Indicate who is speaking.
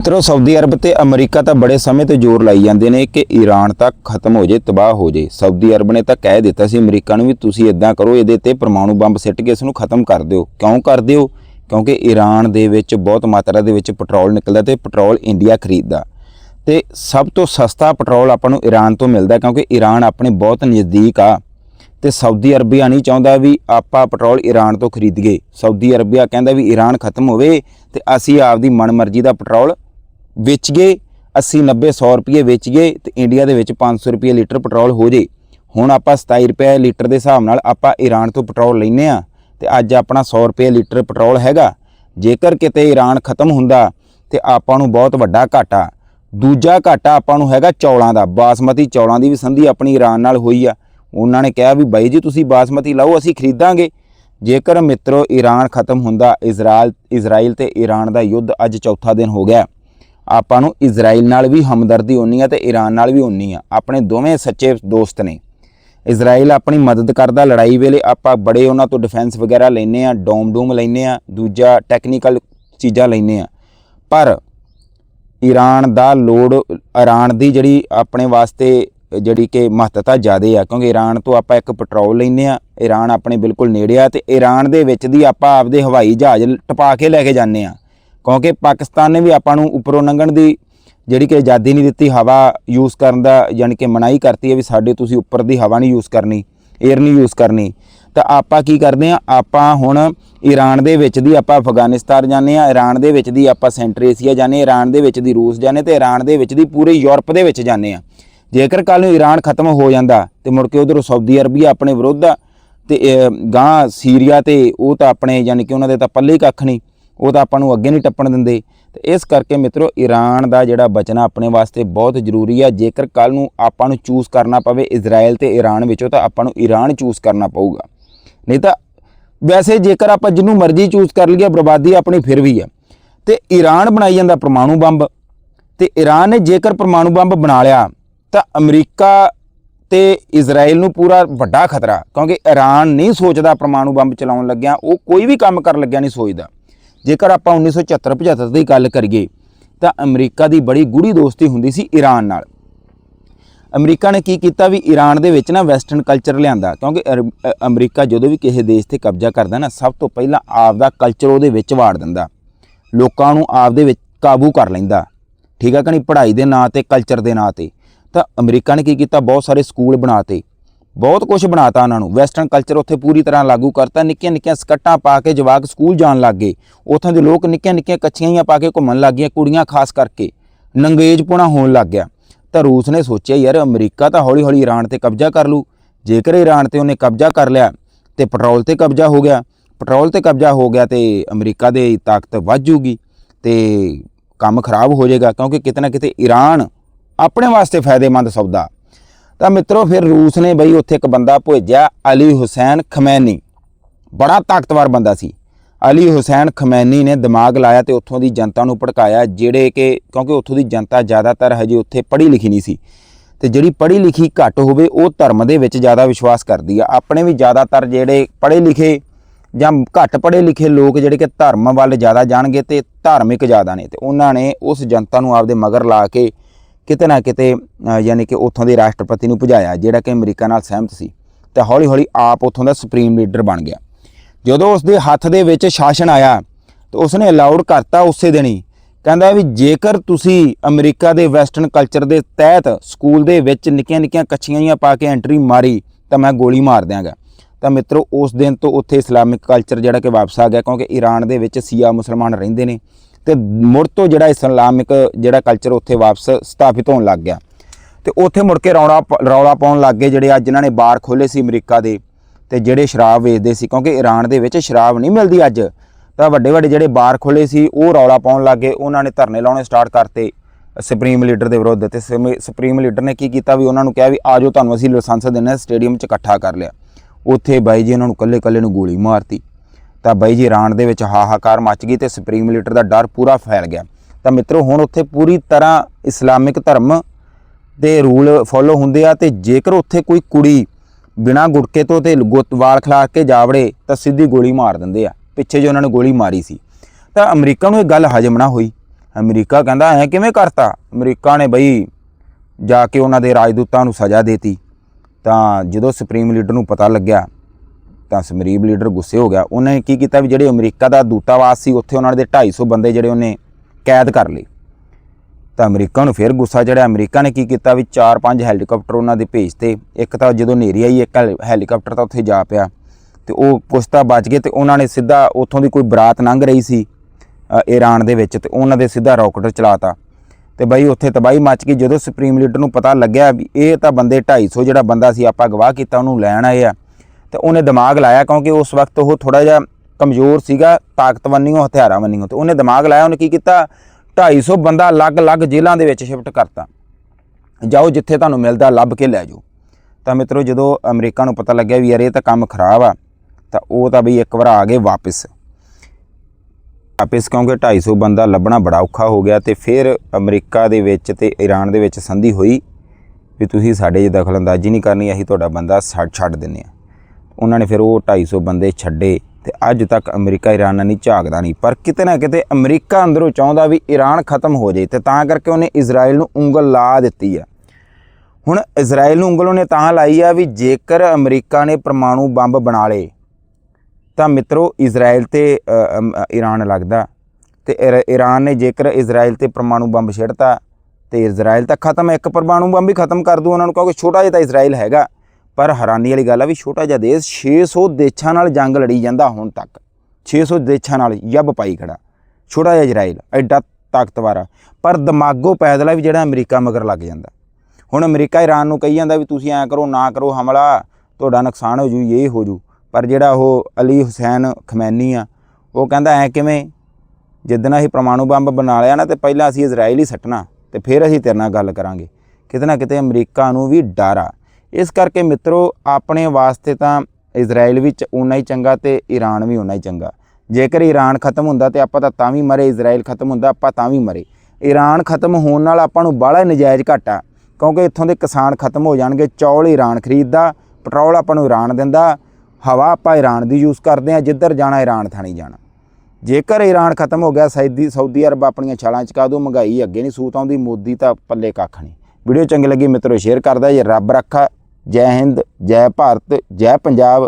Speaker 1: ਮਿੱਤਰੋ, Saudi Arab ਤੇ America ਤਾਂ ਬੜੇ ਸਮੇਂ ਤੋਂ ਜ਼ੋਰ ਲਾਈ ਜਾਂਦੇ ਨੇ ਕਿ ਈਰਾਨ ਤਾਂ ਖਤਮ ਹੋ ਜੇ, ਤਬਾਹ ਹੋ ਜੇ। ਸਾਊਦੀ ਅਰਬ ਨੇ ਤਾਂ ਕਹਿ ਦਿੱਤਾ ਸੀ ਅਮਰੀਕਾ ਨੂੰ ਵੀ ਤੁਸੀਂ ਇਦਾਂ ਕਰੋ, ਇਹਦੇ ਤੇ ਪਰਮਾਣੂ ਬੰਬ ਸਿੱਟ ਕੇ ਇਸ ਨੂੰ ਖਤਮ ਕਰ ਦਿਓ। ਕਿਉਂ ਕਰ ਦਿਓ? ਕਿਉਂਕਿ ਈਰਾਨ ਦੇ ਵਿੱਚ ਬਹੁਤ ਮਾਤਰਾ ਦੇ ਵਿੱਚ ਪੈਟਰੋਲ ਨਿਕਲਦਾ ਤੇ ਪੈਟਰੋਲ ਇੰਡੀਆ ਖਰੀਦਦਾ। ਤੇ ਸਭ ਤੋਂ ਸਸਤਾ ਪੈਟਰੋਲ ਆਪਾਂ ਨੂੰ ਈਰਾਨ ਤੋਂ ਮਿਲਦਾ ਕਿਉਂਕਿ ਈਰਾਨ ਆਪਣੇ ਬਹੁਤ ਨਜ਼ਦੀਕ ਆ। ਤੇ ਸਾਊਦੀ ਅਰਬੀਆ ਨਹੀਂ ਚਾਹੁੰਦਾ ਵੀ ਆਪਾਂ ਪੈਟਰੋਲ ਈਰਾਨ ਤੋਂ ਖਰੀਦੀਏ। ਸਾਊਦੀ ਅਰਬੀਆ ਕਹਿੰਦਾ ਵੀ ਈਰਾਨ ਖਤਮ ਹੋਵੇ ਤੇ ਅਸੀਂ ਆਪਦੀ ਮਨਮਰਜ਼ੀ ਦਾ ਪੈਟਰੋਲ ਵੇਚ ਵੇਚੀਏ 80 90 100 ਰੁਪਏ ਵੇਚੀਏ ਤੇ ਇੰਡੀਆ ਦੇ ਵਿੱਚ 500 ਰੁਪਏ ਲੀਟਰ ਪੈਟਰੋਲ ਹੋ ਜੇ। ਹੁਣ ਆਪਾਂ 27 ਰੁਪਏ ਲੀਟਰ ਦੇ ਹਿਸਾਬ ਨਾਲ ਆਪਾਂ ਈਰਾਨ ਤੋਂ ਪੈਟਰੋਲ ਲੈਨੇ ਆ ਤੇ ਅੱਜ ਆਪਣਾ 100 ਰੁਪਏ ਲੀਟਰ ਪੈਟਰੋਲ ਹੈਗਾ। ਜੇਕਰ ਕਿਤੇ ਈਰਾਨ ਖਤਮ ਹੁੰਦਾ ਤੇ ਆਪਾਂ ਨੂੰ ਬਹੁਤ ਵੱਡਾ ਘਾਟਾ। ਦੂਜਾ ਘਾਟਾ ਆਪਾਂ ਨੂੰ ਹੈਗਾ ਚੌਲਾਂ ਦਾ। ਬਾਸਮਤੀ ਚੌਲਾਂ ਦੀ ਵੀ ਸੰਧੀ ਆਪਣੀ ਈਰਾਨ ਨਾਲ ਹੋਈ ਆ। ਉਹਨਾਂ ਨੇ ਕਿਹਾ ਵੀ ਬਾਈ ਜੀ ਤੁਸੀਂ ਬਾਸਮਤੀ ਲਾਓ, ਅਸੀਂ ਖਰੀਦਾਂਗੇ। ਜੇਕਰ ਮਿੱਤਰੋ, ਈਰਾਨ ਖਤਮ ਹੁੰਦਾ ਇਜ਼ਰਾਈਲ ਇਜ਼ਰਾਈਲ ਤੇ ਈਰਾਨ ਦਾ ਯੁੱਧ ਅੱਜ ਚੌਥਾ ਦਿਨ ਹੋ ਗਿਆ। ਆਪਾਂ ਨੂੰ ਇਜ਼ਰਾਈਲ ਨਾਲ ਵੀ ਹਮਦਰਦੀ ਹੋਣੀ ਆ ਤੇ ਈਰਾਨ ਨਾਲ ਵੀ ਹੋਣੀ ਆ। ਆਪਣੇ ਦੋਵੇਂ ਸੱਚੇ ਦੋਸਤ ਨੇ। ਇਜ਼ਰਾਈਲ ਆਪਣੀ ਮਦਦ ਕਰਦਾ ਲੜਾਈ ਵੇਲੇ ਆਪਾਂ ਬੜੇ ਉਹਨਾਂ ਤੋਂ ਡਿਫੈਂਸ ਵਗੈਰਾ ਲੈਨੇ ਆ ਡੋਮ ਡੂਮ ਲੈਨੇ ਆ, ਦੂਜਾ ਟੈਕਨੀਕਲ ਚੀਜ਼ਾਂ ਲੈਨੇ ਆ। ਪਰ ਈਰਾਨ ਦਾ ਲੋਡ ਈਰਾਨ ਦੀ ਜਿਹੜੀ ਆਪਣੇ ਵਾਸਤੇ ਜਿਹੜੀ ਕਿ ਮਹੱਤਤਾ ਜ਼ਿਆਦੇ ਆ, ਕਿਉਂਕਿ ਈਰਾਨ ਤੋਂ ਆਪਾਂ ਇੱਕ ਪੈਟਰੋਲ ਲੈਨੇ ਆ ਈਰਾਨ ਆਪਣੇ ਬਿਲਕੁਲ ਨੇੜੇ ਆ ਤੇ ਈਰਾਨ ਦੇ ਵਿੱਚ ਦੀ ਆਪਾਂ ਆਪਦੇ ਹਵਾਈ ਜਹਾਜ਼ ਟਪਾ ਕੇ ਲੈ ਕੇ ਜਾਂਦੇ ਆ। ਕਿਉਂਕਿ ਪਾਕਿਸਤਾਨ ਨੇ ਵੀ ਆਪਾਂ ਨੂੰ ਉੱਪਰੋਂ ਲੰਘਣ ਦੀ ਜਿਹੜੀ ਕਿ ਆਜ਼ਾਦੀ ਨਹੀਂ ਦਿੱਤੀ, ਹਵਾ ਯੂਜ਼ ਕਰਨ ਦਾ ਯਾਨੀ ਕਿ ਮਨਾਹੀ ਕਰਤੀ ਹੈ ਵੀ ਸਾਡੇ ਤੁਸੀਂ ਉੱਪਰ ਦੀ ਹਵਾ ਨਹੀਂ ਯੂਜ਼ ਕਰਨੀ 에ਅਰ ਨਹੀਂ ਯੂਜ਼ ਕਰਨੀ। ਤਾਂ ਆਪਾਂ ਕੀ ਕਰਦੇ ਆ ਆਪਾਂ ਹੁਣ ਈਰਾਨ ਦੇ ਵਿੱਚ ਦੀ ਆਪਾਂ ਅਫਗਾਨਿਸਤਾਨ ਜਾਂਦੇ ਆ ਈਰਾਨ ਦੇ ਵਿੱਚ ਦੀ ਆਪਾਂ ਸੈਂਟਰ ਏਸ਼ੀਆ ਜਾਂਦੇ ਈਰਾਨ ਦੇ ਵਿੱਚ ਦੀ ਰੂਸ ਜਾਂਦੇ ਤੇ ਈਰਾਨ ਦੇ ਵਿੱਚ ਦੀ ਪੂਰੇ ਯੂਰਪ ਦੇ ਵਿੱਚ ਜਾਂਦੇ ਆ ਜੇਕਰ ਕੱਲ ਨੂੰ ਈਰਾਨ ਖਤਮ ਹੋ ਜਾਂਦਾ ਤੇ ਮੁੜ ਕੇ ਉਧਰੋਂ ਸਾਊਦੀ ਅਰਬੀਆ ਆਪਣੇ ਵਿਰੁੱਧ ਆ ਤੇ ਗਾਂ ਸੀਰੀਆ ਤੇ ਉਹ ਤਾਂ ਆਪਣੇ ਯਾਨੀ ਕਿ ਉਹਨਾਂ ਦੇ ਤਾਂ ਪੱਲੇ ਹੀ ਕੱਖ ਨਹੀਂ। ਉਹ ਤਾਂ ਆਪਾਂ ਨੂੰ ਅੱਗੇ ਨਹੀਂ ਟੱਪਣ ਦਿੰਦੇ। ਤੇ ਇਸ ਕਰਕੇ ਮਿੱਤਰੋ, ਈਰਾਨ ਦਾ ਜਿਹੜਾ ਬਚਣਾ ਆਪਣੇ ਵਾਸਤੇ ਬਹੁਤ ਜ਼ਰੂਰੀ ਆ। ਜੇਕਰ ਕੱਲ ਨੂੰ ਆਪਾਂ ਨੂੰ ਚੂਜ਼ ਕਰਨਾ ਪਵੇ ਇਜ਼ਰਾਈਲ ਤੇ ਈਰਾਨ ਵਿੱਚੋਂ, ਤਾਂ ਆਪਾਂ ਨੂੰ ਈਰਾਨ ਚੂਜ਼ ਕਰਨਾ ਪਊਗਾ। ਨਹੀਂ ਤਾਂ ਵੈਸੇ ਜੇਕਰ ਆਪਾਂ ਜਿਹਨੂੰ ਮਰਜ਼ੀ ਚੂਜ਼ ਕਰ ਲਈਏ, ਬਰਬਾਦੀ ਆਪਣੀ ਫਿਰ ਵੀ ਆ। ਤੇ ਈਰਾਨ ਬਣਾਈ ਜਾਂਦਾ ਪਰਮਾਣੂ ਬੰਬ। ਤੇ ਈਰਾਨ ਨੇ ਜੇਕਰ ਪਰਮਾਣੂ ਬੰਬ ਬਣਾ ਲਿਆ, ਤਾਂ ਅਮਰੀਕਾ ਤੇ ਇਜ਼ਰਾਈਲ ਨੂੰ ਪੂਰਾ ਵੱਡਾ ਖਤਰਾ। ਕਿਉਂਕਿ ਈਰਾਨ ਨਹੀਂ ਸੋਚਦਾ ਪਰਮਾਣੂ ਬੰਬ ਚਲਾਉਣ ਲੱਗਿਆ, ਉਹ ਕੋਈ ਵੀ ਕੰਮ ਕਰਨ ਲੱਗਿਆ ਨਹੀਂ ਸੋਚਦਾ। ਜੇਕਰ ਆਪਾਂ 1974 75 ਦੀ ਗੱਲ ਕਰੀਏ, ਤਾਂ ਅਮਰੀਕਾ ਦੀ ਬੜੀ ਗੂੜੀ ਦੋਸਤੀ ਹੁੰਦੀ ਸੀ ਈਰਾਨ ਨਾਲ। ਅਮਰੀਕਾ ਨੇ ਕੀ ਕੀਤਾ ਵੀ ਈਰਾਨ ਦੇ ਵਿੱਚ ਨਾ ਵੈਸਟਰਨ ਕਲਚਰ ਲਿਆਂਦਾ, ਕਿਉਂਕਿ ਅਰ- ਅਮਰੀਕਾ ਜਦੋਂ ਵੀ ਕਿਸੇ ਦੇਸ਼ ਤੇ ਕਬਜ਼ਾ ਕਰਦਾ ਨਾ, ਸਭ ਤੋਂ ਪਹਿਲਾਂ ਆਪ ਦਾ ਕਲਚਰ ਉਹਦੇ ਵਿੱਚ ਵਾੜ ਦਿੰਦਾ। ਲੋਕਾਂ ਨੂੰ ਆਪ ਦੇ ਵਿੱਚ ਕਾਬੂ ਕਰ ਲੈਂਦਾ। ਠੀਕ ਆ ਕਿ ਨਹੀਂ? ਪੜ੍ਹਾਈ ਦੇ ਨਾਂ ਤੇ, ਕਲਚਰ ਦੇ ਨਾਂ ਤੇ। ਤਾਂ ਅਮਰੀਕਾ ਨੇ ਕੀ ਕੀਤਾ? ਬਹੁਤ ਸਾਰੇ ਸਕੂਲ ਬਣਾਤੇ ਬਹੁਤ ਕੁਝ ਬਣਾਤਾ ਉਹਨਾਂ ਨੂੰ। ਵੈਸਟਰਨ ਕਲਚਰ ਉੱਥੇ ਪੂਰੀ ਤਰ੍ਹਾਂ ਲਾਗੂ ਕਰਤਾ। ਨਿੱਕੀਆਂ ਨਿੱਕੀਆਂ ਸਕੱਟਾਂ ਪਾ ਕੇ ਜਵਾਕ ਸਕੂਲ ਜਾਣ ਲੱਗ ਗਏ। ਉੱਥੋਂ ਦੇ ਲੋਕ ਨਿੱਕੀਆਂ ਨਿੱਕੀਆਂ ਕੱਚੀਆਂ ਜਿਹੀਆਂ ਪਾ ਕੇ ਘੁੰਮਣ ਲੱਗ ਗਈਆਂ ਕੁੜੀਆਂ, ਖਾਸ ਕਰਕੇ। ਨੰਗੇਜਪੁਣਾ ਹੋਣ ਲੱਗ ਗਿਆ। ਤਾਂ ਰੂਸ ਨੇ ਸੋਚਿਆ, ਯਾਰ, ਅਮਰੀਕਾ ਤਾਂ ਹੌਲੀ ਹੌਲੀ ਈਰਾਨ ਤੇ ਕਬਜ਼ਾ ਕਰ ਲੂ ਜੇਕਰ ਈਰਾਨ ਤੇ ਉਹਨੇ ਕਬਜ਼ਾ ਕਰ ਲਿਆ, ਤੇ ਪੈਟਰੋਲ ਤੇ ਕਬਜ਼ਾ ਹੋ ਗਿਆ। ਪੈਟਰੋਲ ਤੇ ਕਬਜ਼ਾ ਹੋ ਗਿਆ ਤੇ ਅਮਰੀਕਾ ਦੇ ਤਾਕਤ ਵੱਧ ਜੂਗੀ ਤੇ ਕੰਮ ਖਰਾਬ ਹੋ ਜਾਏਗਾ, ਕਿਉਂਕਿ ਕਿਤੇ ਨਾ ਕਿਤੇ ਈਰਾਨ ਆਪਣੇ ਵਾਸਤੇ ਫਾਇਦੇਮੰਦ ਸੌਦਾ ਤਾਂ ਮਿੱਤਰੋ ਫਿਰ ਰੂਸ ਨੇ ਬਈ ਉੱਥੇ ਇੱਕ ਬੰਦਾ ਭੇਜਿਆ ਅਲੀ ਹੁਸੈਨ ਖਮੈਨੀ। ਬੜਾ ਤਾਕਤਵਰ ਬੰਦਾ ਸੀ। ਅਲੀ ਹੁਸੈਨ ਖਮੈਨੀ ਨੇ ਦਿਮਾਗ ਲਾਇਆ ਤੇ ਉੱਥੋਂ ਦੀ ਜਨਤਾ ਨੂੰ ਭੜਕਾਇਆ, ਜਿਹੜੇ ਕਿ ਕਿਉਂਕਿ ਉੱਥੋਂ ਦੀ ਜਨਤਾ ਜ਼ਿਆਦਾਤਰ ਹਜੇ ਉੱਥੇ ਪੜ੍ਹੀ ਲਿਖੀ ਨਹੀਂ ਸੀ। ਤੇ ਜਿਹੜੀ ਪੜ੍ਹੀ ਲਿਖੀ ਘੱਟ ਹੋਵੇ, ਉਹ ਧਰਮ ਦੇ ਵਿੱਚ ਜ਼ਿਆਦਾ ਵਿਸ਼ਵਾਸ ਕਰਦੀ ਆ। ਆਪਣੇ ਵੀ ਜ਼ਿਆਦਾਤਰ ਜਿਹੜੇ ਪੜ੍ਹੇ ਲਿਖੇ ਜਾਂ ਘੱਟ ਪੜ੍ਹੇ ਲਿਖੇ ਲੋਕ ਜਿਹੜੇ ਕਿ ਧਰਮ ਵੱਲ ਜ਼ਿਆਦਾ ਜਾਣਗੇ ਤੇ ਧਾਰਮਿਕ ਜ਼ਿਆਦਾ ਨੇ ਤੇ ਉਹਨਾਂ ਨੇ ਉਸ ਜਨਤਾ ਨੂੰ ਆਪਦੇ ਮਗਰ ਲਾ ਕੇ ਕਿਤੇ ਨਾ ਕਿਤੇ ਯਾਨੀ ਕਿ ਉੱਥੋਂ ਦੇ ਰਾਸ਼ਟਰਪਤੀ ਨੂੰ ਭਜਾਇਆ, ਜਿਹੜਾ ਕਿ ਅਮਰੀਕਾ ਨਾਲ ਸਹਿਮਤ ਸੀ, ਤੇ ਹੌਲੀ ਹੌਲੀ ਆਪ ਉੱਥੋਂ ਦਾ ਸੁਪਰੀਮ ਲੀਡਰ ਬਣ ਗਿਆ। ਜਦੋਂ ਉਸ ਦੇ ਹੱਥ ਦੇ ਵਿੱਚ ਸ਼ਾਸਨ ਆਇਆ, ਤਾਂ ਉਸਨੇ ਅਲਾਉਡ ਕਰਤਾ ਉਸੇ ਦਿਨ ਹੀ। ਕਹਿੰਦਾ ਵੀ ਜੇਕਰ ਤੁਸੀਂ ਅਮਰੀਕਾ ਦੇ ਵੈਸਟਰਨ ਕਲਚਰ ਦੇ ਤਹਿਤ ਸਕੂਲ ਦੇ ਵਿੱਚ ਨਿੱਕੀਆਂ ਨਿੱਕੀਆਂ ਕੱਛੀਆਂ ਪਾ ਕੇ ਐਂਟਰੀ ਮਾਰੀ, ਤਾਂ ਮੈਂ ਗੋਲੀ ਮਾਰ ਦਿਆਂਗਾ। ਤਾਂ ਮਿੱਤਰੋ, ਉਸ ਦਿਨ ਤੋਂ ਉੱਥੇ ਇਸਲਾਮਿਕ ਕਲਚਰ ਜਿਹੜਾ ਕਿ ਵਾਪਸ ਆ ਗਿਆ, ਕਿਉਂਕਿ ਈਰਾਨ ਦੇ ਵਿੱਚ ਸੀਆ ਮੁਸਲਮਾਨ ਰਹਿੰਦੇ ਨੇ। ਤੇ ਮੁੜ ਤੋਂ ਜਿਹੜਾ ਇਸਲਾਮਿਕ ਜਿਹੜਾ ਕਲਚਰ ਉੱਥੇ ਵਾਪਸ ਸਥਾਪਿਤ ਹੋਣ ਲੱਗ ਗਿਆ। ਤੇ ਉੱਥੇ ਮੁੜ ਕੇ ਰੌਲਾ ਪ- ਰੌਲਾ ਪਾਉਣ ਲੱਗ ਗਏ ਜਿਹੜੇ ਅੱਜ ਇਹਨਾਂ ਨੇ ਬਾਰ ਖੋਲੇ ਸੀ ਅਮਰੀਕਾ ਦੇ ਤੇ ਜਿਹੜੇ ਸ਼ਰਾਬ ਵੇਚਦੇ ਸੀ, ਕਿਉਂਕਿ ਈਰਾਨ ਦੇ ਵਿੱਚ ਸ਼ਰਾਬ ਨਹੀਂ ਮਿਲਦੀ ਅੱਜ। ਤਾਂ ਵੱਡੇ ਵੱਡੇ ਜਿਹੜੇ ਬਾਰ ਖੋਲੇ ਸੀ, ਉਹ ਰੌਲਾ ਪਾਉਣ ਲੱਗ ਗਏ। ਉਹਨਾਂ ਨੇ ਧਰਨੇ ਲਾਉਣੇ ਸਟਾਰਟ ਕਰਤੇ ਸੁਪਰੀਮ ਲੀਡਰ ਦੇ ਵਿਰੁੱਧ ਤੇ ਸੁਮ- ਸੁਪਰੀਮ ਲੀਡਰ ਨੇ ਕੀ ਕੀਤਾ ਵੀ ਉਹਨਾਂ ਨੂੰ ਕਿਹਾ ਵੀ ਆਜੋ ਤੁਹਾਨੂੰ ਅਸੀਂ ਲਾਇਸੈਂਸ ਦਿੰਦੇ ਹਾਂ, ਸਟੇਡੀਅਮ 'ਚ ਇਕੱਠਾ ਕਰ ਲਿਆ। ਉੱਥੇ ਬਾਈ ਜੀ ਉਹਨਾਂ ਨੂੰ ਕੱਲੇ ਕੱਲੇ ਨੂੰ ਗੋਲੀ ਮਾਰਤੀ। ਤਾਂ ਬਾਈ ਜੀ ਈਰਾਨ ਦੇ ਵਿੱਚ ਹਾਹਾਕਾਰ ਮਚ ਗਈ ਤੇ ਸੁਪਰੀਮ ਲੀਡਰ ਦਾ ਡਰ ਪੂਰਾ ਫੈਲ ਗਿਆ। ਤਾਂ ਮਿੱਤਰੋ, ਹੁਣ ਉੱਥੇ ਪੂਰੀ ਤਰ੍ਹਾਂ ਇਸਲਾਮਿਕ ਧਰਮ ਦੇ ਰੂਲ ਫੋਲੋ ਹੁੰਦੇ ਆ ਤੇ ਜੇਕਰ ਉੱਥੇ ਕੋਈ ਕੁੜੀ ਬਿਨਾ ਗੁਟਕੇ ਤੋਂ ਤੇ ਗੁੱਤ ਵਾਲ ਖਿਲਾ ਕੇ ਜਾਵੜੇ, ਤਾਂ ਸਿੱਧੀ ਗੋਲੀ ਮਾਰ ਦਿੰਦੇ ਆ। ਪਿੱਛੇ ਜੇ ਉਹਨਾਂ ਨੇ ਗੋਲੀ ਮਾਰੀ ਸੀ। ਤਾਂ ਅਮਰੀਕਾ ਨੂੰ ਇਹ ਗੱਲ ਹਜਮ ਨਾ ਹੋਈ। ਅਮਰੀਕਾ ਕਹਿੰਦਾ, ਐ ਕਿਵੇਂ ਕਰਤਾ? ਅਮਰੀਕਾ ਨੇ ਬਈ ਜਾ ਕੇ ਉਹਨਾਂ ਦੇ ਰਾਜਦੂਤਾਂ ਨੂੰ ਸਜ਼ਾ ਦੇਤੀ। ਤਾਂ ਜਦੋਂ ਸੁਪਰੀਮ ਲੀਡਰ ਨੂੰ ਪਤਾ ਲੱਗਿਆ ਤਾਂ ਸਮਰੀਬ ਲੀਡਰ ਗੁੱਸੇ ਹੋ ਗਿਆ। ਉਹਨੇ ਕੀ ਕੀਤਾ ਵੀ ਜਿਹੜੇ ਅਮਰੀਕਾ ਦਾ ਦੂਤਾਵਾਸ ਸੀ, ਉੱਥੇ ਉਹਨਾਂ ਦੇ 250 ਬੰਦੇ ਜਿਹੜੇ ਉਹਨੇ ਕੈਦ ਕਰ ਲਏ। ਤਾਂ ਅਮਰੀਕਾ ਨੂੰ ਫਿਰ ਗੁੱਸਾ ਚੜਿਆ ਅਮਰੀਕਾ ਨੇ ਕੀ ਕੀਤਾ ਵੀ 4-5 ਹੈਲੀਕਾਪਟਰ ਉਹਨਾਂ ਦੇ ਭੇਜਤੇ ਇੱਕ ਤਾਂ ਜਦੋਂ ਨੇਰੀ ਆਈ, ਇੱਕ ਹੈਲੀ- ਹੈਲੀਕਾਪਟਰ ਤਾਂ ਉੱਥੇ ਜਾ ਪਿਆ। ਤੇ ਉਹ ਪੁਸਤਾ ਬਚ ਗਏ ਤੇ ਉਹਨਾਂ ਨੇ ਸਿੱਧਾ ਉੱਥੋਂ ਦੀ ਕੋਈ ਬਰਾਤ ਲੰਘ ਰਹੀ ਸੀ ਈਰਾਨ ਦੇ ਵਿੱਚ ਤੇ ਉਹਨਾਂ ਦੇ ਸਿੱਧਾ ਰਾਕਟ ਚਲਾਤਾ। ਤੇ ਬਾਈ ਉੱਥੇ ਤਬਾਹੀ ਮਚ ਗਈ। ਜਦੋਂ ਸੁਪਰੀਮ ਲੀਡਰ ਨੂੰ ਪਤਾ ਲੱਗਿਆ ਵੀ ਇਹ ਤਾਂ ਬੰਦੇ 250 ਜਿਹੜਾ ਬੰਦਾ ਸੀ, ਆਪਾਂ ਗਵਾਹ ਕੀਤਾ, ਉਹਨੂੰ ਲੈਣ ਆਏ ਆ। ਤੇ ਉਹਨੇ ਦਿਮਾਗ ਲਾਇਆ ਕਿਉਂਕਿ ਉਸ ਵਕਤ ਉਹ ਥੋੜਾ ਜਿਹਾ ਕਮਜ਼ੋਰ ਸੀਗਾ ਤਾਕਤਵੰਨੀਓ ਹਥਿਆਰਾਂ ਵੰਨੀਓ ਤੇ ਉਹਨੇ ਦਿਮਾਗ ਲਾਇਆ, ਉਹਨੇ ਕੀ ਕੀਤਾ? 250 ਬੰਦਾ ਅਲੱਗ-ਅਲੱਗ ਜੇਲ੍ਹਾਂ ਦੇ ਵਿੱਚ ਸ਼ਿਫਟ ਕਰਤਾ। ਜਾਓ ਜਿੱਥੇ ਤੁਹਾਨੂੰ ਮਿਲਦਾ, ਲੱਭ ਕੇ ਲੈ ਜਾਓ। ਤਾਂ ਮਿੱਤਰੋ, ਜਦੋਂ ਅਮਰੀਕਾ ਨੂੰ ਪਤਾ ਲੱਗਿਆ ਵੀ ਯਾਰ ਇਹ ਤਾਂ ਕੰਮ ਖਰਾਬ ਆ, ਤਾਂ ਉਹ ਤਾਂ ਬਈ ਇੱਕ ਵਾਰ ਆ ਗਏ ਵਾਪਸ। ਵਾਪਸ ਕਿਉਂਕਿ 250 ਬੰਦਾ ਲੱਭਣਾ ਬੜਾ ਔਖਾ ਹੋ ਗਿਆ ਤੇ ਫਿਰ ਅਮਰੀਕਾ ਦੇ ਵਿੱਚ ਤੇ ਈਰਾਨ ਦੇ ਵਿੱਚ ਸੰਧੀ ਹੋਈ ਵੀ ਤੁਸੀਂ ਸਾਡੇ 'ਚ ਦਖਲ ਅੰਦਾਜ਼ੀ ਨਹੀਂ ਕਰਨੀ, ਅਸੀਂ ਤੁਹਾਡਾ ਬੰਦਾ ਛੱਡ ਛੱਡ ਦਿੰਨੇ ਆ ਉਹਨਾਂ ਨੇ ਫਿਰ ਉਹ 250 ਬੰਦੇ ਛੱਡੇ ਤੇ ਅੱਜ ਤੱਕ ਅਮਰੀਕਾ ਈਰਾਨ ਨਾਲ ਨਹੀਂ ਝਾਕਦਾ ਨਹੀਂ। ਪਰ ਕਿਤੇ ਨਾ ਕਿਤੇ ਅਮਰੀਕਾ ਅੰਦਰੋਂ ਚਾਹੁੰਦਾ ਵੀ ਈਰਾਨ ਖਤਮ ਹੋ ਜਾਏ ਤੇ ਤਾਂ ਕਰਕੇ ਉਹਨੇ ਇਜ਼ਰਾਈਲ ਨੂੰ ਉਂਗਲ ਲਾ ਦਿੱਤੀ ਆ। ਹੁਣ ਇਜ਼ਰਾਈਲ ਨੂੰ ਉਂਗਲ ਉਹਨੇ ਤਾਂ ਲਾਈ ਆ ਵੀ ਜੇਕਰ ਅਮਰੀਕਾ ਨੇ ਪਰਮਾਣੂ ਬੰਬ ਬਣਾ ਲਏ, ਤਾਂ ਮਿੱਤਰੋ ਇਜ਼ਰਾਈਲ ਤੇ ਈਰਾਨ ਲੱਗਦਾ। ਤੇ ਈਰ- ਈਰਾਨ ਨੇ ਜੇਕਰ ਇਜ਼ਰਾਈਲ ਤੇ ਪਰਮਾਣੂ ਬੰਬ ਛੇੜਤਾ ਤੇ ਇਜ਼ਰਾਈਲ ਤਾਂ ਖਤਮ ਹੈ ਇੱਕ ਪਰਮਾਣੂ ਬੰਬ ਹੀ ਖਤਮ ਕਰ ਦੂ ਉਹਨਾਂ ਨੂੰ, ਕਿਉਂਕਿ ਛੋਟਾ ਜਿਹਾ ਤਾਂ ਇਜ਼ਰਾਈਲ ਹੈਗਾ। ਪਰ ਹੈਰਾਨੀ ਵਾਲੀ ਗੱਲ ਆ ਵੀ ਛੋਟਾ ਜਿਹਾ ਦੇਸ਼ 600 ਦੇਸ਼ਾਂ ਨਾਲ ਜੰਗ ਲੜੀ ਜਾਂਦਾ ਹੁਣ ਤੱਕ। 600 ਦੇਸ਼ਾਂ ਨਾਲ ਯੱਬ ਪਾਈ ਖੜਾ। ਛੋਟਾ ਜਿਹਾ ਇਜ਼ਰਾਈਲ, ਐਡਾ ਤਾਕਤਵਰ ਆ। ਪਰ ਦਿਮਾਗੋ ਪੈਦਲ ਆ ਵੀ ਜਿਹੜਾ ਅਮਰੀਕਾ ਮਗਰ ਲੱਗ ਜਾਂਦਾ। ਹੁਣ ਅਮਰੀਕਾ ਈਰਾਨ ਨੂੰ ਕਹੀ ਜਾਂਦਾ ਵੀ ਤੁਸੀਂ ਐਂ ਕਰੋ, ਨਾ ਕਰੋ ਹਮਲਾ, ਤੁਹਾਡਾ ਨੁਕਸਾਨ ਹੋ ਜੂ, ਇਹ ਹੋ ਜੂ। ਪਰ ਜਿਹੜਾ ਉਹ ਅਲੀ ਹੁਸੈਨ ਖਮੈਨੀ ਆ, ਉਹ ਕਹਿੰਦਾ ਐ ਕਿਵੇਂ? ਜਿੱਦਣ ਅਸੀਂ ਪਰਮਾਣੂ ਬੰਬ ਬਣਾ ਲਿਆ ਨਾ ਤੇ ਪਹਿਲਾਂ ਅਸੀਂ ਇਜ਼ਰਾਈਲ ਹੀ ਸੱਟਣਾ ਤੇ ਫਿਰ ਅਸੀਂ ਤੇਰੇ ਨਾਲ ਗੱਲ ਕਰਾਂਗੇ। ਕਿਤੇ ਨਾ ਕਿਤੇ ਅਮਰੀਕਾ ਨੂੰ ਵੀ ਡਰ ਆ। ਇਸ ਕਰਕੇ ਮਿੱਤਰੋ, ਆਪਣੇ ਵਾਸਤੇ ਤਾਂ ਇਜ਼ਰਾਈਲ ਵੀ ਚ- ਓਨਾ ਹੀ ਚੰਗਾ ਤੇ ਈਰਾਨ ਵੀ ਓਨਾ ਹੀ ਚੰਗਾ। ਜੇਕਰ ਈਰਾਨ ਖਤਮ ਹੁੰਦਾ ਤੇ ਆਪਾਂ ਤਾਂ ਤਾਂ ਵੀ ਮਰੇ, ਇਜ਼ਰਾਈਲ ਖਤਮ ਹੁੰਦਾ, ਆਪਾਂ ਤਾਂ ਵੀ ਮਰੇ। ਈਰਾਨ ਖਤਮ ਹੋਣ ਨਾਲ ਆਪਾਂ ਨੂੰ ਬਾਹਲਾ ਨਜਾਇਜ਼ ਘਾਟਾ ਕਿਉਂਕਿ ਇੱਥੋਂ ਦੇ ਕਿਸਾਨ ਖਤਮ ਹੋ ਜਾਣਗੇ, ਚੌਲ ਈਰਾਨ ਖਰੀਦਦਾ, ਪੈਟਰੋਲ ਆਪਾਂ ਨੂੰ ਈਰਾਨ ਦਿੰਦਾ, ਹਵਾ ਆਪਾਂ ਈਰਾਨ ਦੀ ਯੂਜ਼ ਕਰਦੇ ਆ ਜਿੱਧਰ ਜਾਣਾ ਈਰਾਨ ਥਾਣੀ ਜਾਣਾ। ਜੇਕਰ ਈਰਾਨ ਖਤਮ ਹੋ ਗਿਆ ਸੈਦੀ ਸਾਊਦੀ ਅਰਬ ਆਪਣੀਆਂ ਛਾਲਾਂ ਚਕਾ ਦੋ ਮਹਿੰਗਾਈ, ਅੱਗੇ ਨਹੀਂ ਸੂਤ ਆਉਂਦੀ, ਮੋਦੀ ਤਾਂ ਪੱਲੇ ਕੱਖ ਨਹੀਂ। ਵੀਡੀਓ ਚੰਗੀ ਲੱਗੀ ਮਿੱਤਰੋ, ਸ਼ੇਅਰ ਕਰਦਾ ਜੇ ਰੱਬ ਰੱਖਾ ਜੈ ਹਿੰਦ ਜੈ ਭਾਰਤ ਜੈ ਪੰਜਾਬ